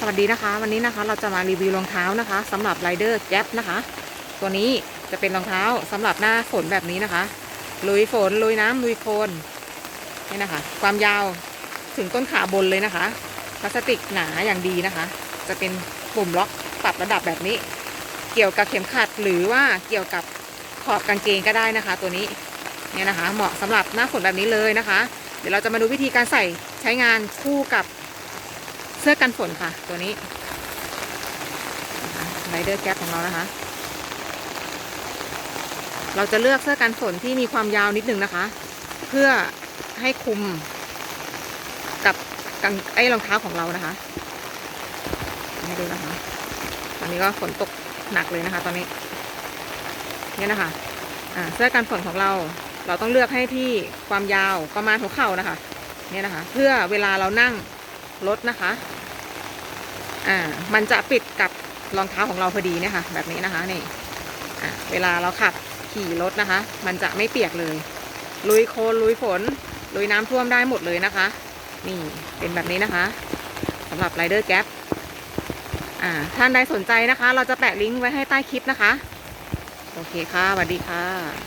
สวัสดีนะคะ วันนี้นะคะเราจะมารีวิวรองเท้านะคะสำหรับไรเดอร์แก๊ปนะคะ ตัวนี้จะเป็นรองเท้าสำหรับหน้าฝนแบบนี้นะคะ ลุยฝนลุยน้ำลุยโคลนนี่นะคะ ความยาวถึงต้นขาบนเลยนะคะพลาสติกหนาอย่างดีนะคะ จะเป็นปุ่มล็อกปรับระดับแบบนี้ เกี่ยวกับเข็มขัดหรือว่าเกี่ยวกับขอบกางเกงก็ได้นะคะ ตัวนี้เนี่ยนะคะ เหมาะสำหรับหน้าฝนแบบนี้เลยนะคะ เดี๋ยวเราจะมาดูวิธีการใส่ใช้งานคู่กับ สื้อกันฝนค่ะ ตัวนี้ไรเดอร์แก๊ปของเรานะคะ เราจะเลือกเสื้อกันฝนที่มีความยาวนิดนึงนะคะ เพื่อให้คุมกับกางไอ้รองเท้าของเรานะคะให้ดูนะคะ ตอนนี้ก็ฝนตกหนักเลยนะคะ ตอนนี้เนี่ยนะคะเสื้อกันฝนของเรา เราต้องเลือกให้ที่ความยาวประมาณหัวเข่านะคะ เนี่ยนะคะ เพื่อเวลาเรานั่ง รถนะคะ อ่า มันจะปิดกับรองเท้าของเราพอดีเนี่ยค่ะแบบนี้นะคะนี่ อ่าเวลาเราขับขี่รถนะคะ มันจะไม่เปียกเลย ลุยโคลนลุยฝน ลุยน้ำท่วมได้หมดเลยนะคะ นี่เป็นแบบนี้นะคะสำหรับไรเดอร์แก๊ปอ่า ท่านใดสนใจนะคะ เราจะแปะลิงก์ไว้ให้ใต้คลิปนะคะ โอเคค่ะสวัสดีค่ะ